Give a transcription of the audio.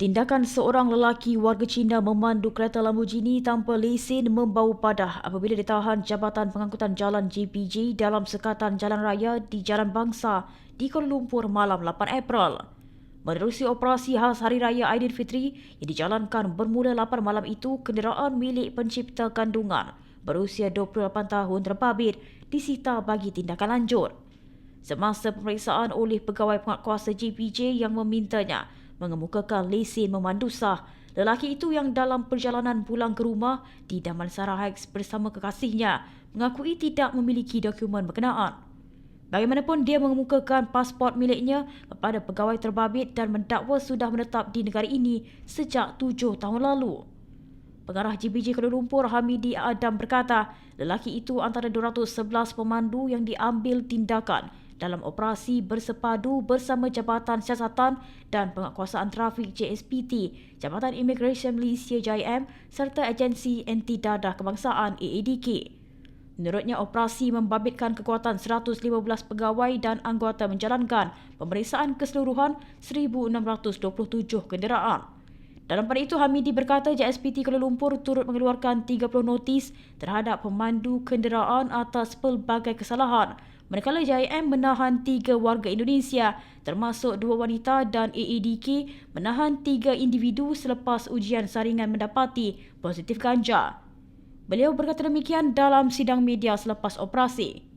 Tindakan seorang lelaki warga Cina memandu kereta Lamborghini tanpa lesen membau padah apabila ditahan Jabatan Pengangkutan Jalan JPJ dalam sekatan jalan raya di Jalan Bangsa di Kuala Lumpur malam 8 April. Menerusi operasi khas Hari Raya Aidilfitri yang dijalankan bermula 8 malam itu, kenderaan milik pencipta kandungan berusia 28 tahun terbabit disita bagi tindakan lanjut. Semasa pemeriksaan oleh pegawai penguatkuasa JPJ yang memintanya mengemukakan lesen memandu sah. Lelaki itu yang dalam perjalanan pulang ke rumah di Damansara Heights bersama kekasihnya mengakui tidak memiliki dokumen berkenaan. Bagaimanapun dia mengemukakan pasport miliknya kepada pegawai terbabit dan mendakwa sudah menetap di negara ini sejak tujuh tahun lalu. Pengarah JPJ Kuala Lumpur Hamidi Adam berkata, lelaki itu antara 211 pemandu yang diambil tindakan dalam operasi bersepadu bersama Jabatan Siasatan dan Penguatkuasaan Trafik JSPT, Jabatan Immigration Malaysia JIM serta Agensi Anti Dadah Kebangsaan AADK. Menurutnya, operasi membabitkan kekuatan 115 pegawai dan anggota menjalankan pemeriksaan keseluruhan 1,627 kenderaan. Dalam pada itu, Hamidi berkata JSPT Kuala Lumpur turut mengeluarkan 30 notis terhadap pemandu kenderaan atas pelbagai kesalahan Manakala JIM menahan tiga warga Indonesia termasuk dua wanita dan AADK menahan tiga individu selepas ujian saringan mendapati positif ganja. Beliau berkata demikian dalam sidang media selepas operasi.